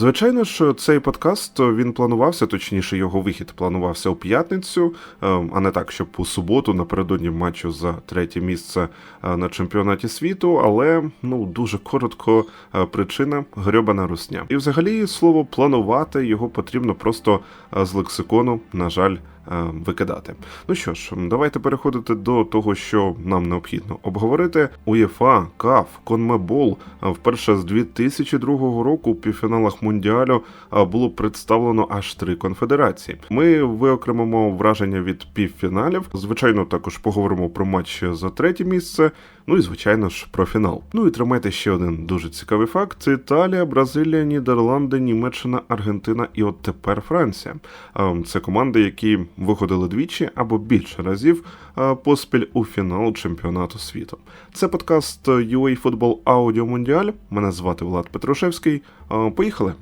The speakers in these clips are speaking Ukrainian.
Звичайно ж, цей подкаст він планувався, точніше, його вихід планувався у п'ятницю, е, а не так, щоб у суботу напередодні матчу за третє місце е, на чемпіонаті світу. Але ну дуже коротко е, причина грьобана русня. І взагалі слово планувати його потрібно просто е, з лексикону, на жаль. Е, Викидати. Ну що ж, давайте переходити до того, що нам необхідно обговорити. УЄФА, КАФ, Конмебол е, вперше з 2002 року у півфіналах Мундіалю е, було представлено аж три конфедерації. Ми виокремимо враження від півфіналів. Звичайно, також поговоримо про матч за третє місце. Ну і звичайно ж про фінал. Ну і тримайте ще один дуже цікавий факт: це Італія, Бразилія, Нідерланди, Німеччина, Аргентина і от тепер Франція. Ем, Це команди, які виходили двічі або більше разів е, поспіль у фінал чемпіонату світу. Це подкаст UA Football Audio Mundial. Мене звати Влад Петрушевський. Е, Поїхали.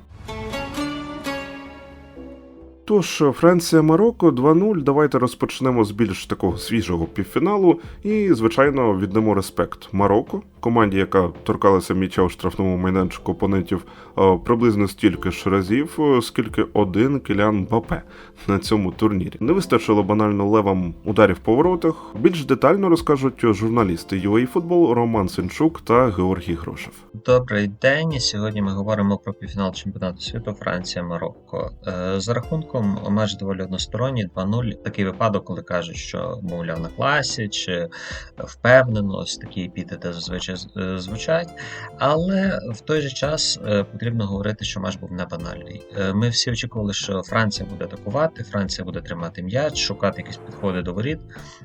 Тож, Франція Марокко 2-0. Давайте розпочнемо з більш такого свіжого півфіналу. І, звичайно, віддамо респект Марокко, команді, яка торкалася м'яча у штрафному майданчику опонентів е, приблизно стільки ж разів, е, скільки один Кілян Бапе на цьому турнірі. Не вистачило банально левам ударів по воротах. Більш детально розкажуть журналісти UA Football Роман Сенчук та Георгій Грошев. Добрий день. Сьогодні ми говоримо про півфінал чемпіонату світу Франція Марокко. Е, За рахунком матч доволі односторонній 2-0. Такий випадок, коли кажуть, що мовляв на класі чи впевнено, ось такі епітети зазвичай е, звучать. Але в той же час е, потрібно говорити, що матч був не банальний. Е, Ми всі очікували, що Франція буде атакувати, Франція буде тримати м'яч, шукати якісь підходи до воріт.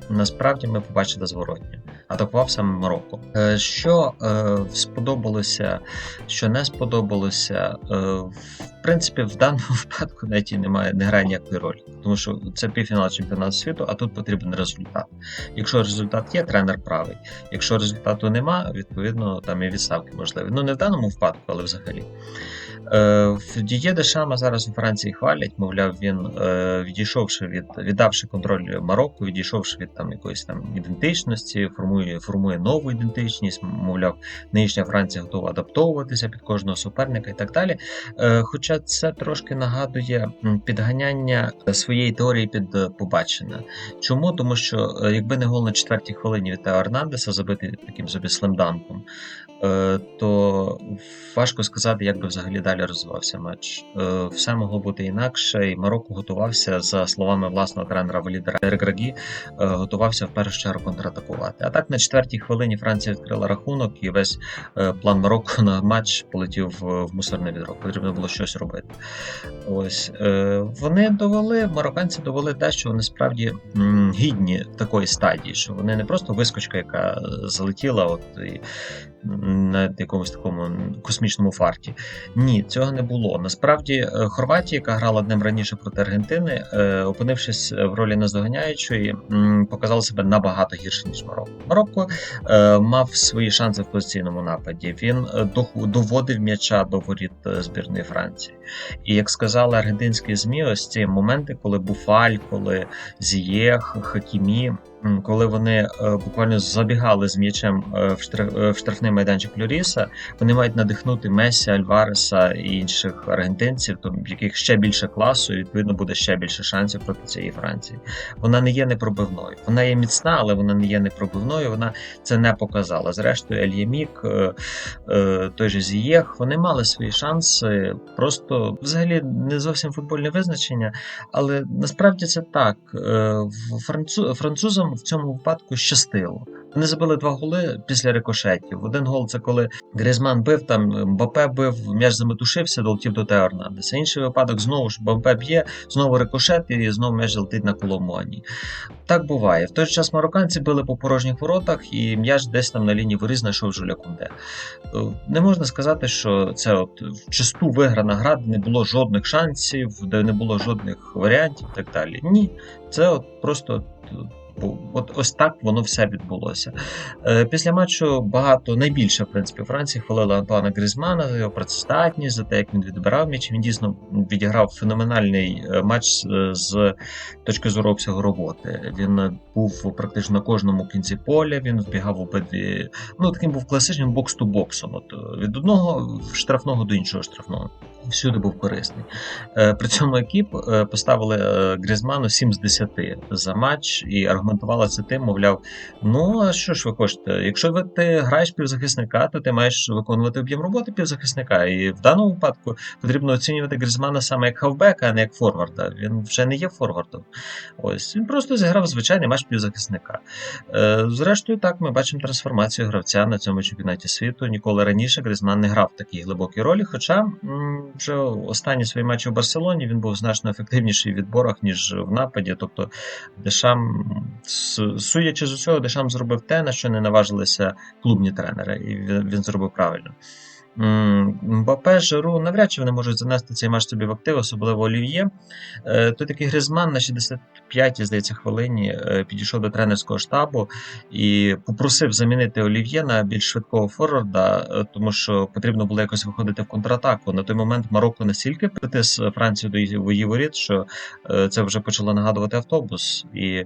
Насправді ми побачили зворотнє. Атакував саме Марокко. Що сподобалося, що не сподобалося, в принципі, в даному випадку навіть і немає, не грає ніякої ролі, тому що це півфінал чемпіонату світу, а тут потрібен результат. Якщо результат є, тренер правий. Якщо результату нема, відповідно там і відставки можливі. Ну не в даному випадку, але взагалі. Е, Діє Дешама зараз у Франції хвалять, мовляв, він е, відійшовши від віддавши контроль Марокко, відійшовши від там якоїсь там ідентичності, формує формує нову ідентичність. Мовляв, нинішня Франція готова адаптовуватися під кожного суперника і так далі. Е, Хоча це трошки нагадує підганяння своєї теорії під побачене. Чому? Тому що якби не гол на четвертій хвилині від Тео Ернандеса, забитий таким собі слемданком, то важко сказати, як би взагалі далі розвивався матч. Е, Все могло бути інакше, і Марокко готувався, за словами власного тренера Валіда Реграгі, е, готувався в першу чергу контратакувати. А так на четвертій хвилині Франція відкрила рахунок, і весь е, план Марокко на матч полетів в, мусорне відро. Потрібно було щось робити. Ось вони довели, марокканці довели те, що вони справді гідні такої стадії, що вони не просто вискочка, яка залетіла, от і на якомусь такому космічному фарті. Ні, цього не було. Насправді, е, Хорватія, яка грала днем раніше проти Аргентини, е, опинившись в ролі наздоганяючої, показала себе набагато гірше ніж Марокко. Марокко е, мав свої шанси в позиційному нападі. Він доводив м'яча до воріт збірної Франції. І як сказали аргентинські змі, ось ці моменти, коли Буфаль, коли Зієх, Хакімі. Коли вони е, буквально забігали з м'ячем е, е, в штрафний майданчик Люріса, вони мають надихнути Месі, Альвареса і інших аргентинців, то яких ще більше класу, і відповідно буде ще більше шансів проти цієї Франції. Вона не є непробивною. Вона є міцна, але вона не є непробивною. Вона це не показала. Зрештою, Ельємік, той же Зієх, вони мали свої шанси. Просто взагалі не зовсім футбольне визначення, але насправді це так. Францу, французам в цьому випадку щастило. Вони забили два голи після рикошетів. Один гол це коли Грізман бив, там Мбапе бив, м'яч заметушився, долетів до Тео Ернандеса. Інший випадок знову ж Мбапе б'є, знову рикошет і знову м'яч летить на коломоні. Так буває. В той же час марокканці били по порожніх воротах, і м'яч десь там на лінії воріт знайшов Жуля Кунде. Е, Не можна сказати, що це от вчасту виграна гра, де не було жодних шансів, де не було жодних варіантів і так далі. Ні, це от просто. От ось так воно все відбулося. Е, Після матчу багато найбільше в принципі Франції хвалили Антуана Грізмана за його працездатність, за те, як він відбирав м'яч. Він дійсно відіграв феноменальний е, матч е, з точки зору обсягу роботи. Він був практично на кожному кінці поля. Він вбігав обидві. Ну таким був класичним бокс-ту-боксом. От е, від одного штрафного до іншого штрафного. Всюди був корисний. При цьому екіп поставили Грізману 7 з 10 за матч і аргументували це тим, мовляв, ну а що ж ви хочете? Якщо ви ти граєш півзахисника, то ти маєш виконувати об'єм роботи півзахисника. І в даному випадку потрібно оцінювати Грізмана саме як хавбека, а не як форварда. Він вже не є форвардом. Ось він просто зіграв звичайний матч півзахисника. Е, Зрештою, так ми бачимо трансформацію гравця на цьому чемпіонаті світу. Ніколи раніше Грізман не грав в такій глибокій ролі. Хоча вже останні свої матчі в Барселоні він був значно ефективніший в відборах, ніж в нападі. Тобто, Дешам, судячи з усього, Дешам зробив те, на що не наважилися клубні тренери, і він, зробив правильно. Мбапе, Жиру, навряд чи вони можуть занести цей матч собі в актив, особливо Олів'є. Е, Той такий Гризман на 65-й, здається, хвилині е, підійшов до тренерського штабу і попросив замінити Олів'є на більш швидкого форварда, е, тому що потрібно було якось виходити в контратаку. На той момент Марокко настільки притис Францію до її- воріт, що це вже почало нагадувати автобус. І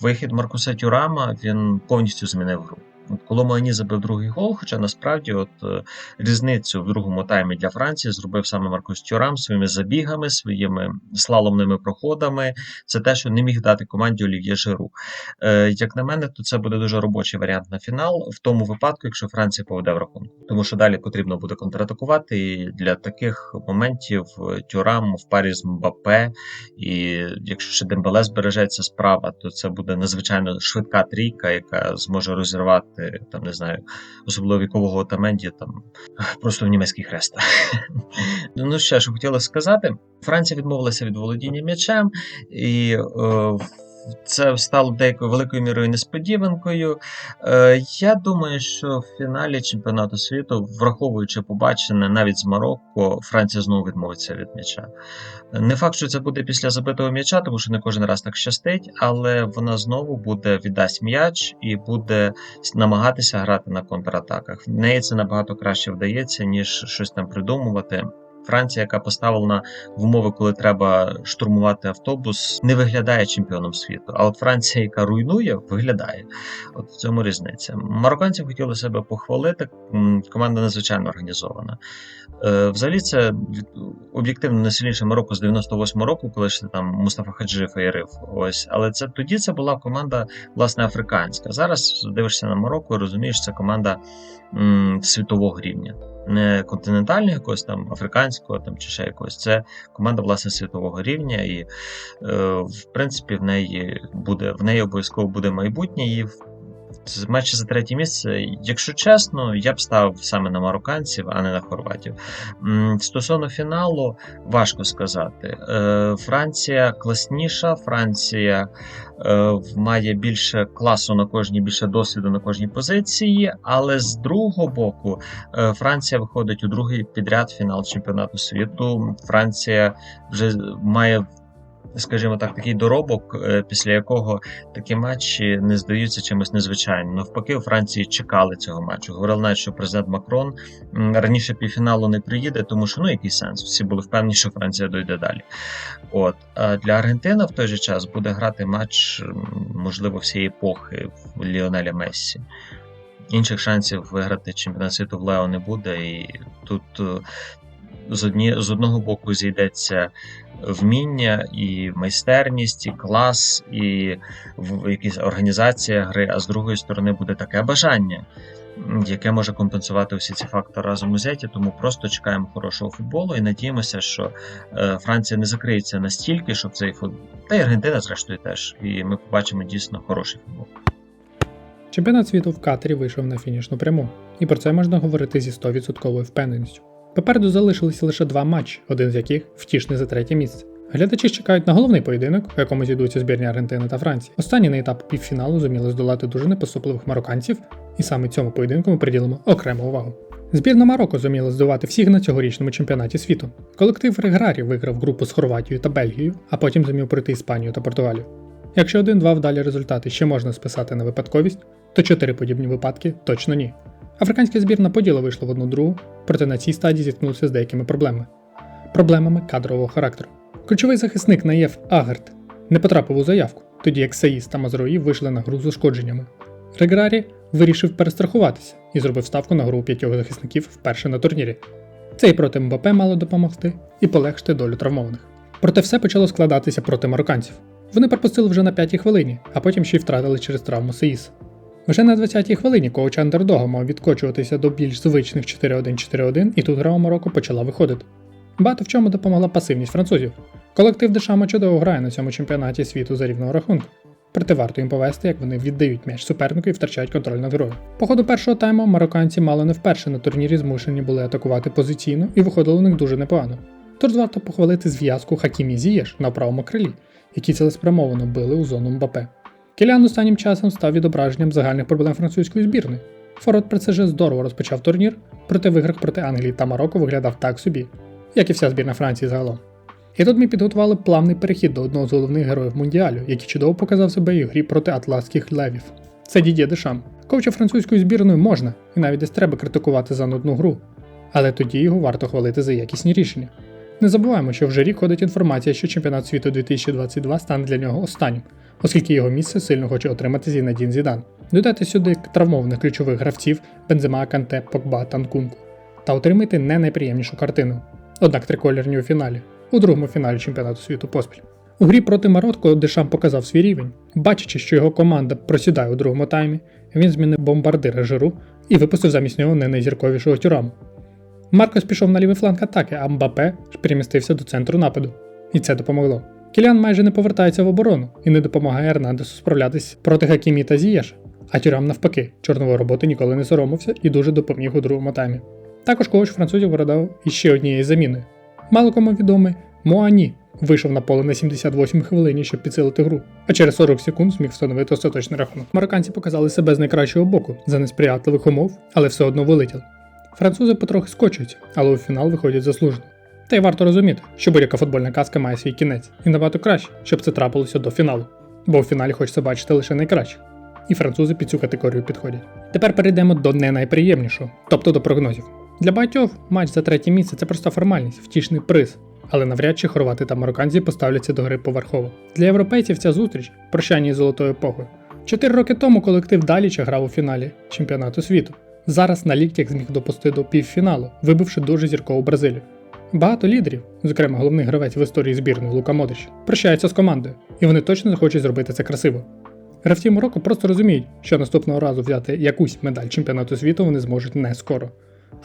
вихід Маркуса Тюрама він повністю змінив гру. От Коломані забив другий гол, хоча насправді от е, різницю в другому таймі для Франції зробив саме Маркус Тюрам своїми забігами, своїми слаломними проходами. Це те, що не міг дати команді Олів'є Жиру. Е, як на мене, то це буде дуже робочий варіант на фінал в тому випадку, якщо Франція поведе в рахунку. Тому що далі потрібно буде контратакувати. І для таких моментів е, Тюрам в парі з Мбапе. І якщо ще Дембеле збережеться справа, то це буде надзвичайно швидка трійка, яка зможе розірвати там, не знаю, особливо вікового Отаменді, там просто в німецький хрест. ну ще що хотіла сказати, Франція відмовилася від володіння м'ячем, і е, це стало деякою великою мірою несподіванкою. Е, я думаю, що в фіналі чемпіонату світу, враховуючи побачене навіть з Марокко, Франція знову відмовиться від м'яча. Не факт, що це буде після забитого м'яча, тому що не кожен раз так щастить, але вона знову буде віддасть м'яч і буде намагатися грати на контратаках. В неї це набагато краще вдається, ніж щось там придумувати. Франція, яка поставлена в умови, коли треба штурмувати автобус, не виглядає чемпіоном світу. А от Франція, яка руйнує, виглядає. От в цьому різниця. Марокканці хотіли себе похвалити. Команда надзвичайно організована. Е, Взагалі, це об'єктивно найсильніше Марокко з 98-го року, коли ще там Мустафа Хаджи феєрив. Ось, але це тоді це була команда власне африканська. Зараз дивишся на Марокко, і розумієш, це команда м, світового рівня. Не континентального якогось там африканського там чи ще якогось. Це команда власне світового рівня, і е, в принципі в неї буде в неї обов'язково буде майбутнє. І матчі за третє місце, якщо чесно, я б ставив саме на марокканців, а не на хорватів. Стосовно фіналу, важко сказати. Е, Франція класніша, Франція е, має більше класу на кожній, більше досвіду на кожній позиції, але з другого боку, е, Франція виходить у другий підряд фінал чемпіонату світу. Франція вже має. Скажімо так, такий доробок, е, після якого такі матчі не здаються чимось незвичайним. Навпаки, у Франції чекали цього матчу. Говорили навіть, що президент Макрон раніше півфіналу не приїде, тому що ну який сенс? Всі були впевнені, що Франція дойде далі. От а для Аргентини в той же час буде грати матч, можливо, всієї епохи в Ліонеля Мессі. Інших шансів виграти чемпіонат світу в Лео не буде, і тут е, з, одні, з одного боку зійдеться вміння, і майстерність, і клас, і в якась організація гри, а з другої сторони буде таке бажання, яке може компенсувати всі ці фактори разом узяті. Тому просто чекаємо хорошого футболу і надіємося, що е, Франція не закриється настільки, щоб цей футбол, та й Аргентина, зрештою, теж, і ми побачимо дійсно хороший футбол. Чемпіонат світу в Катері вийшов на фінішну пряму, і про це можна говорити зі 100% впевненістю. Попереду залишилися лише два матчі, один з яких втішний за третє місце. Глядачі чекають на головний поєдинок, в якому зійдуться збірні Аргентини та Франції. Останні на етап півфіналу зуміли здолати дуже непоступливих марокканців, і саме цьому поєдинку ми приділимо окрему увагу. Збірна Марокко зуміла здолати всіх на цьогорічному чемпіонаті світу. Колектив Реграрі виграв групу з Хорватією та Бельгією, а потім зумів пройти Іспанію та Португалію. Якщо один-два вдалі результати ще можна списати на випадковість, то чотири подібні випадки точно ні. Африканська збірна поділа вийшла в одну другу, проте на цій стадії зіткнулася з деякими проблемами. Проблемами кадрового характеру. Ключовий захисник Наєв Агарт не потрапив у заявку, тоді як Саїс та Мазруї вийшли на гру з ушкодженнями. Реграрі вирішив перестрахуватися і зробив ставку на гру п'ятьох захисників вперше на турнірі. Це і проти МБП мало допомогти, і полегшити долю травмованих. Проте все почало складатися проти марокканців. Вони пропустили вже на п'ятій хвилині, а потім ще й втратили через травму Сеїс. Вже на 20-й хвилині коуч Андердога мав відкочуватися до більш звичних 4-1-4-1, і тут гра у Марокко почала виходити. Багато в чому допомогла пасивність французів. Колектив Дешама чудово грає на цьому чемпіонаті світу за рівного рахунку. Проте варто їм повести, як вони віддають м'яч супернику і втрачають контроль над грою. По ходу першого тайму марокканці мало не вперше на турнірі змушені були атакувати позиційно і виходило у них дуже непогано. Тож варто похвалити зв'язку Хакімі Зієш на правому крилі, які цілеспрямовано били у зону Мбапе. Кілян останнім часом став відображенням загальних проблем французької збірної. Форвард при ЦЖ здорово розпочав турнір, проте в іграх проти Англії та Марокко виглядав так собі, як і вся збірна Франції загалом. І тут ми підготували плавний перехід до одного з головних героїв Мундіалю, який чудово показав себе і грі проти атлантських левів. Це Дідє Дешам. Ковча французькою збірною можна, і навіть десь треба критикувати за нудну гру. Але тоді його варто хвалити за якісні рішення. Не забуваємо, що вже рік ходить інформація, що чемпіонат світу 2022 стане для нього останнім, оскільки його місце сильно хоче отримати Зінедін Зідан. Додайте сюди травмованих ключових гравців Бензема, Канте, Покба, Танкунку та отримайте не найприємнішу картину. Однак триколірні у фіналі, у другому фіналі чемпіонату світу поспіль. У грі проти Марокко Дешам показав свій рівень. Бачачи, що його команда просідає у другому таймі, він змінив бомбардира Жиру і випустив замість нього не найзірковішого тюраму. Маркос пішов на лівий фланг атаки, а Мбапе ж перемістився до центру нападу. І це допомогло. Кілян майже не повертається в оборону і не допомагає Ернандесу справлятись проти Хакімі та Зієша. А тюрам навпаки, чорнової роботи ніколи не соромився і дуже допоміг у другому таймі. Також коуч французів вирадав іще однією заміною. Мало кому відомий Моані вийшов на поле на 78-й хвилині, щоб підсилити гру, а через 40 секунд зміг встановити остаточний рахунок. Марокканці показали себе з найкращого боку за несприятливих умов, але все одно вилетіли. Французи потрохи скочуються, але у фінал виходять заслужено. Та й варто розуміти, що будь-яка футбольна казка має свій кінець, і набагато краще, щоб це трапилося до фіналу. Бо у фіналі хочеться бачити лише найкраще. І французи під цю категорію підходять. Тепер перейдемо до не найприємнішого, тобто до прогнозів. Для багатьох матч за третє місце це просто формальність, втішний приз, але навряд чи хорвати та марокканці поставляться до гри поверхово. Для європейців ця зустріч прощання із золотою епохою. Чотири роки тому колектив Даліча грав у фіналі чемпіонату світу. Зараз на ліктях зміг допустити до півфіналу, вибивши дуже зіркову Бразилію. Багато лідерів, зокрема головний гравець в історії збірної Лука Модрич, прощаються з командою, і вони точно захочуть зробити це красиво. Гравці Марокко просто розуміють, що наступного разу взяти якусь медаль чемпіонату світу вони зможуть не скоро.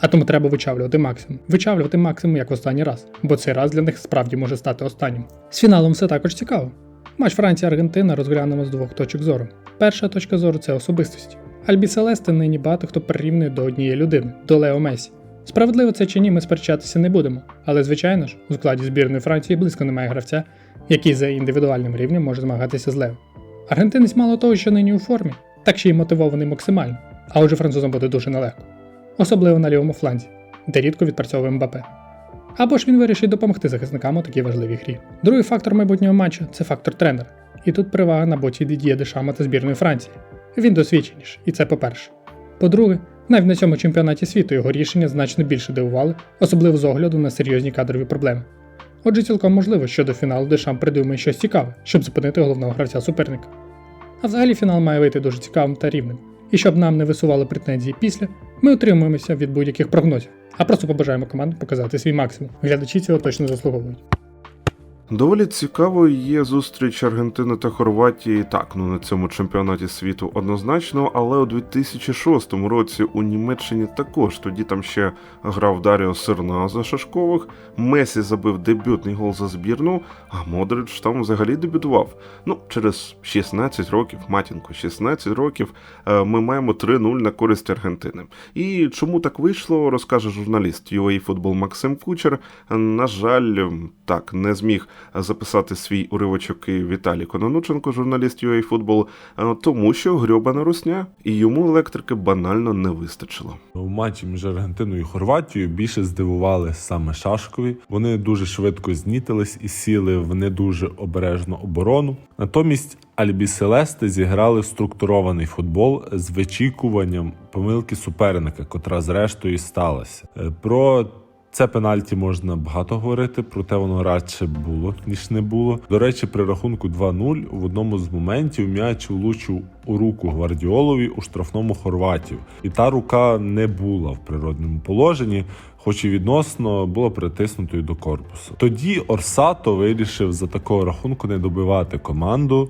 А тому треба вичавлювати максимум. Вичавлювати максимум як в останній раз, бо цей раз для них справді може стати останнім. З фіналом все також цікаво. Матч Франція-Аргентина розглянемо з двох точок зору. Перша точка зору це особистості. Альбі Селесте нині багато хто прирівнює до однієї людини, до Лео Месі. Справедливо це чи ні, ми сперечатися не будемо. Але, звичайно ж, у складі збірної Франції близько немає гравця, який за індивідуальним рівнем може змагатися з Лео. Аргентинець мало того, що нині у формі, так ще й мотивований максимально, а отже французам буде дуже нелегко. Особливо на лівому фланзі, де рідко відпрацьовує Мбапе. Або ж він вирішить допомогти захисникам у такій важливій грі. Другий фактор майбутнього матчу це фактор тренера. І тут перевага на боці Дід'є Дешама та збірної Франції. Він досвідченіший, і це по-перше. По-друге, навіть на цьому чемпіонаті світу його рішення значно більше дивували, особливо з огляду на серйозні кадрові проблеми. Отже, цілком можливо, що до фіналу Дешам придумає щось цікаве, щоб зупинити головного гравця суперника. А взагалі фінал має вийти дуже цікавим та рівним. І щоб нам не висували претензії після, ми утримуємося від будь-яких прогнозів, а просто побажаємо команді показати свій максимум. Глядачі цього точно заслуговують. Доволі цікавою є зустріч Аргентини та Хорватії. Так, ну на цьому чемпіонаті світу однозначно, але у 2006 році у Німеччині також тоді там ще грав Даріо Сирна за Шашкових. Месі забив дебютний гол за збірну, а Модрич там взагалі дебютував. Ну, через 16 років, матінко, 16 років е, ми маємо 3-0 на користь Аргентини. І чому так вийшло, розкаже журналіст UA Футбол Максим Кучер. На жаль, так не зміг записати свій уривочок Віталій Кононученко, журналіст UA Football, е, тому що грьобана русня, і йому електрики банально не вистачило. У матчі між Аргентиною і Хорватією більше здивували саме шашкові. Вони дуже швидко знітились і сіли в не дуже обережну оборону. Натомість Альбі Селести зіграли структурований футбол з вичікуванням помилки суперника, котра зрештою сталася. Е, Про це пенальті можна багато говорити, проте воно радше було ніж не було. До речі, при рахунку 2-0 в одному з моментів м'яч влучив у руку Гвардіолові у штрафному Хорватів, і та рука не була в природному положенні. Хоч і відносно було притиснутою до корпусу. Тоді Орсато вирішив за такого рахунку не добивати команду,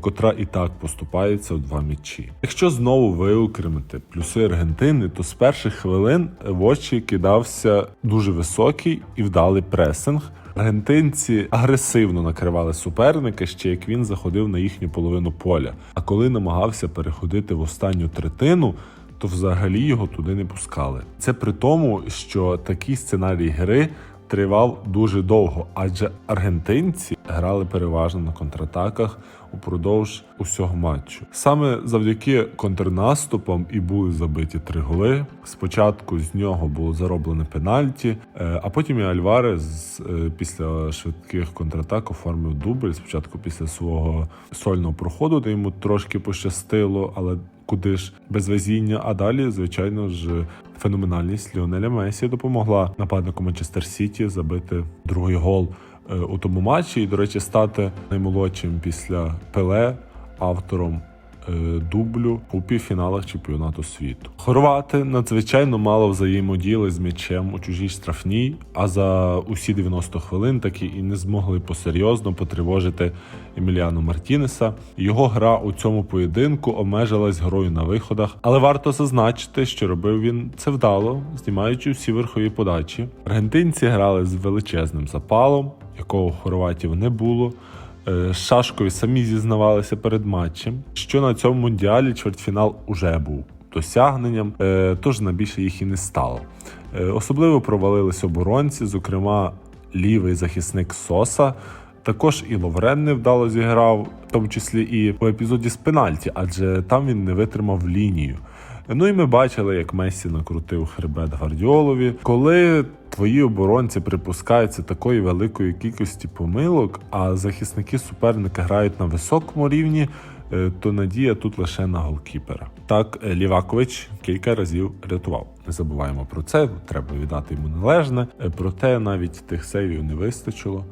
котра і так поступається у два м'ячі. Якщо знову виокремити плюси Аргентини, то з перших хвилин в очі кидався дуже високий і вдалий пресинг. Аргентинці агресивно накривали суперника, ще як він заходив на їхню половину поля. А коли намагався переходити в останню третину, то взагалі його туди не пускали. Це при тому, що такий сценарій гри тривав дуже довго, адже аргентинці грали переважно на контратаках упродовж усього матчу. Саме завдяки контрнаступам і були забиті три голи. Спочатку з нього було зароблене пенальті, е, а потім і Альварес е, після швидких контратак оформив дубль. Спочатку після свого сольного проходу, де йому трошки пощастило, але куди ж без везіння. А далі, звичайно ж, феноменальність Ліонеля Месі допомогла нападнику Манчестер Сіті забити другий гол у тому матчі. І, до речі, стати наймолодшим після Пеле автором. е, Дублю у півфіналах чемпіонату світу. Хорвати надзвичайно мало взаємодіяли з м'ячем у чужій штрафній, а за усі 90 хвилин таки і не змогли посерйозно потривожити Еміліану Мартінеса. Його гра у цьому поєдинку обмежилась грою на виходах, але варто зазначити, що робив він це вдало, знімаючи всі верхові подачі. Аргентинці грали з величезним запалом, якого хорватів не було. Е, Шашкові самі зізнавалися перед матчем, що на цьому мундіалі чвертьфінал уже був досягненням, е, тож на більше їх і не стало. Е, Особливо провалились оборонці, зокрема лівий захисник Соса. Також і Ловрен невдало зіграв, в тому числі і у епізоді з пенальті, адже там він не витримав лінію. Ну і ми бачили, як Месі накрутив хребет Гвардіолові. Коли твої оборонці припускаються такої великої кількості помилок, а захисники суперника грають на високому рівні, е, то надія тут лише на голкіпера. Так, е, Лівакович кілька разів рятував. Не забуваємо про це, треба віддати йому належне. Е, Проте навіть тих сейвів не вистачило.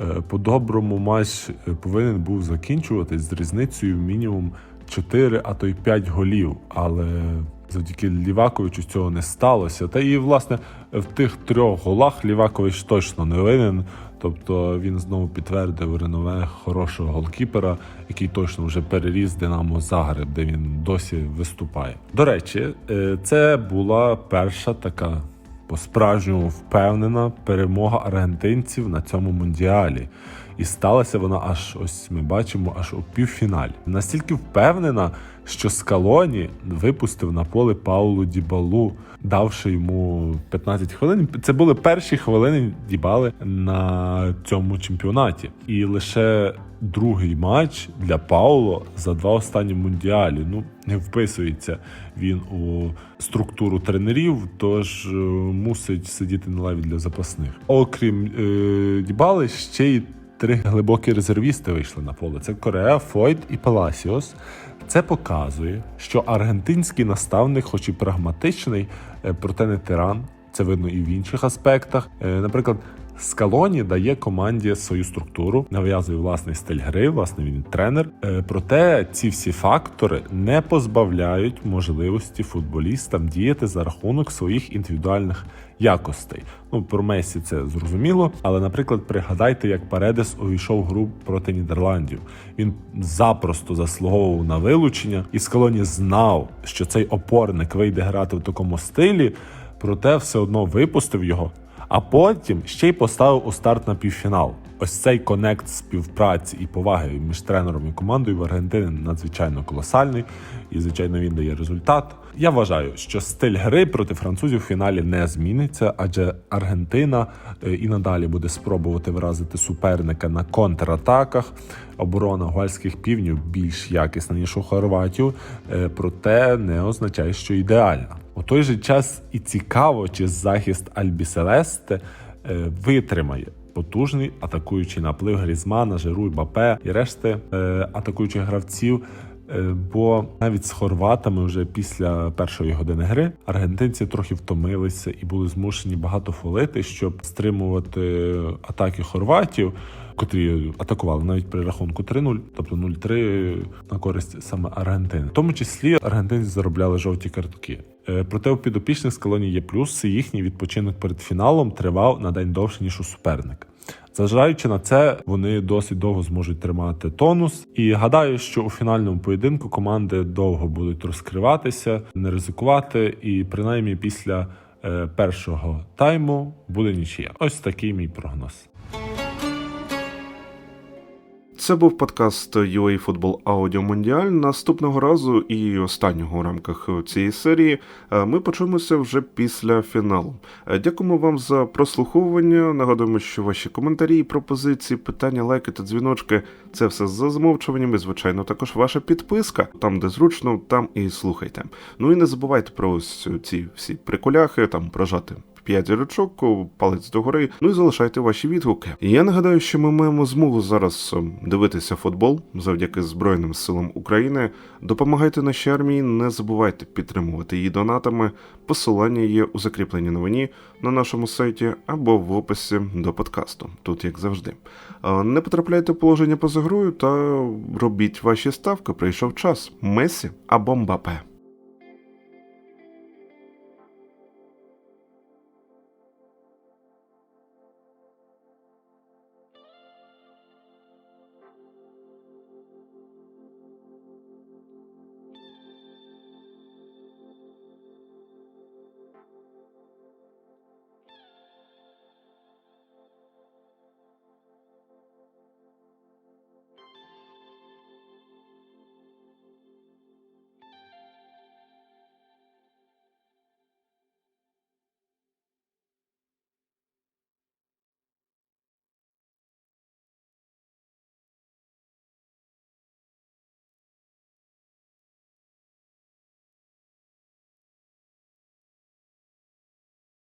Е, По-доброму матч повинен був закінчуватись з різницею мінімум 4, а то й 5 голів. Але завдяки Ліваковичу цього не сталося. Та і власне в тих трьох голах Лівакович точно не винен. Тобто він знову підтвердив ренове хорошого голкіпера, який точно вже переріс Динамо Загреб, де він досі виступає. До речі, е, це була перша така по-справжньому впевнена перемога аргентинців на цьому мундіалі. І сталася вона аж ось ми бачимо, аж у півфіналі. Настільки впевнена, що Скалоні випустив на поле Паулу Дібалу, давши йому 15 хвилин. Це були перші хвилини Дібали на цьому чемпіонаті. І лише другий матч для Пауло за два останні мундіалі. Ну не вписується він у структуру тренерів, тож е, мусить сидіти на лаві для запасних. Окрім е, Дібали, ще й три глибокі резервісти вийшли на поле. Це Корея, Фойд і Паласіос. Це показує, що аргентинський наставник, хоч і прагматичний, е, проте не тиран. Це видно і в інших аспектах. Е, Наприклад, Скалоні дає команді свою структуру, нав'язує власний стиль гри, власне він тренер. Е, Проте ці всі фактори не позбавляють можливості футболістам діяти за рахунок своїх індивідуальних якостей. Ну про Месі це зрозуміло, але, наприклад, пригадайте, як Паредес увійшов в гру проти Нідерландів. Він запросто заслуговував на вилучення, і Скалоні знав, що цей опорник вийде грати в такому стилі, проте все одно випустив його а потім ще й поставив у старт на півфінал. Ось цей конект співпраці і поваги між тренером і командою в Аргентині надзвичайно колосальний, і звичайно він дає результат. Я вважаю, що стиль гри проти французів в фіналі не зміниться, адже Аргентина е, і надалі буде спробувати вразити суперника на контратаках. Оборона гуальських півнів більш якісна ніж у Хорватію, е, проте не означає, що ідеальна. У той же час і цікаво, чи захист Альбіселесте е, витримає потужний атакуючий наплив Грізмана, Жиру, Бапе і решти е, атакуючих гравців. Е, Бо навіть з хорватами вже після першої години гри аргентинці трохи втомилися і були змушені багато фолити, щоб стримувати атаки хорватів, котрі атакували навіть при рахунку 3-0, тобто 0-3 на користь саме Аргентини. В тому числі аргентинці заробляли жовті картки. Е, Проте у підопічних з колонії є плюс. Їхній відпочинок перед фіналом тривав на день довше ніж у суперника. Зважаючи на це, вони досить довго зможуть тримати тонус. І гадаю, що у фінальному поєдинку команди довго будуть розкриватися, не ризикувати, і принаймні після е, першого тайму буде нічия. Ось такий мій прогноз. Це був подкаст UA Football Audio Mondial. Наступного разу і останнього у рамках цієї серії е, ми почуємося вже після фіналу. Е, Дякуємо вам за прослуховування. Нагадуємо, що ваші коментарі, пропозиції, питання, лайки та дзвіночки це все за замовчуванням. І, звичайно, також ваша підписка. Там, де зручно, там і слухайте. Ну і не забувайте про ось ці всі приколяхи, там прожати 5 зірочок, палець догори. Ну і залишайте ваші відгуки. Я нагадаю, що ми маємо змогу зараз ем, дивитися футбол завдяки Збройним силам України. Допомагайте нашій армії, не забувайте підтримувати її донатами. Посилання є у закріпленій новині на нашому сайті або в описі до подкасту. Тут як завжди. Е, Не потрапляйте в положення поза грою та робіть ваші ставки. Прийшов час. Месі або Мбапе.